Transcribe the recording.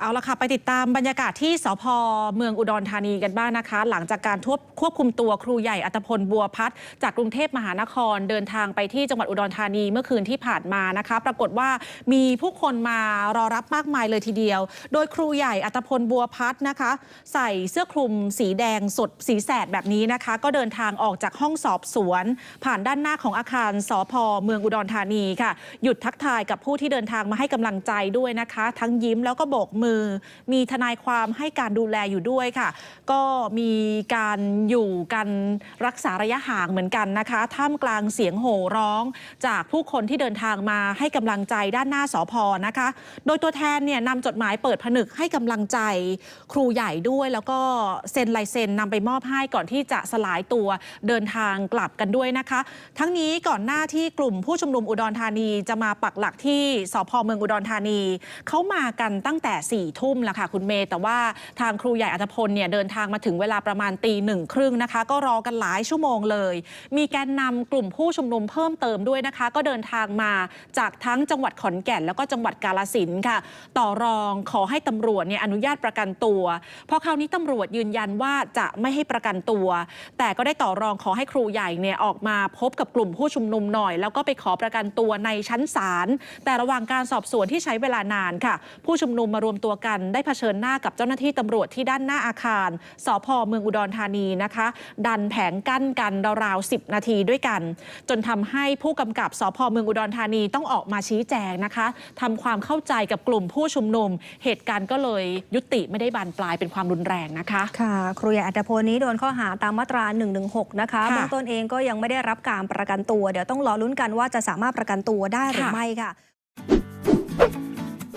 เอาละค่ะ ไปติดตามบรรยากาศที่สพเมืองอุดรธานีกันบ้างนะคะ หลังจากการทวบควบคุมตัวครูใหญ่อัตพลบัวพัฒจากกรุงเทพมหานครเดินทางไปที่จังหวัดอุดรธานีเมื่อคืนที่ผ่านมานะคะ ปรากฏว่ามีผู้คนมารอรับมากมายเลยทีเดียว โดยครูใหญ่อัตพลบัวพัฒนะคะ ใส่เสื้อคลุมสีแดงสดสีแสดแบบนี้นะคะ ก็เดินทางออกจากห้องสอบสวน ผ่านด้านหน้าของอาคารสพเมืองอุดรธานีค่ะ หยุดทักทายกับผู้ที่เดินทางมาให้กำลังใจด้วยนะคะ ทั้งยิ้มแล้วก็โบกมือมีทนายความให้การดูแลอยู่ด้วยค่ะ ก็มีการอยู่กันรักษาระยะห่างเหมือนกันนะคะท่ามกลางเสียงโห่ร้อง จากผู้คนที่เดินทางมาให้กำลังใจด้านหน้าสพนะคะ โดยตัวแทนเนี่ยนำจดหมายเปิดผนึกให้กำลังใจครูใหญ่ด้วยแล้วก็เซ็นลายเซ็นนำไปมอบให้ก่อนที่จะสลายตัวเดินทางกลับกันด้วยนะคะ ทั้งนี้ก่อนหน้าที่กลุ่มผู้ชุมนุมอุดรธานีจะมาปักหลักที่สพเมืองอุดรธานีเขามากันตั้งแต่4ี่ทุ่มแล้วค่ะคุณเมย์แต่ว่าทางครูใหญ่อัตพลเนี่ยเดินทางมาถึงเวลาประมาณตีหนึ่งครึ่งนะคะ ก็รอกันหลายชั่วโมงเลย มีแกนนำกลุ่มผู้ชุมนุมเพิ่มเติมด้วยนะคะ ก็เดินทางมาจากทั้งจังหวัดขอนแก่น แล้วก็จังหวัดกาลสินค่ะ ต่อรองขอให้ตำรวจเนี่ยอนุญาตประกันตัวเพราะคราวนี้ตำรวจยืนยันว่าจะไม่ให้ประกันตัว แต่ก็ได้ต่อรองขอให้ครูใหญ่เนี่ยออกมาพบกับกลุ่มผู้ชุมนุมหน่อย แล้วก็ไปขอประกันตัวในชั้นศาลแต่ระหว่างการสอบสวนที่ใช้เวลานานค่ะ ผู้ชุมนุมมารวมตัวกันได้เผชิญหน้ากับเจ้าหน้าที่ตำรวจที่ด้านหน้าอาคารสพเมืองอุดรธานีนะคะ ดันแผงกั้นกันราวๆ10 นาทีด้วยกัน จนทำให้ผู้กำกับสพเมืองอุดรธานีต้องออกมาชี้แจงนะคะทำความเข้าใจกับกลุ่มผู้ชุมนุม เหตุการณ์ก็เลยยุติไม่ได้บานปลายเป็นความรุนแรงนะคะ ค่ะ ครูใหญ่อัตพลนี้โดนข้อหาตามมาตรา 116 นะคะค่ะเบื้องต้นเองก็ยังไม่ได้รับการประกันตัว เดี๋ยวต้องรอลุ้นกันว่าจะสามารถประกันตัวได้หรือค่ะไม่ค่ะ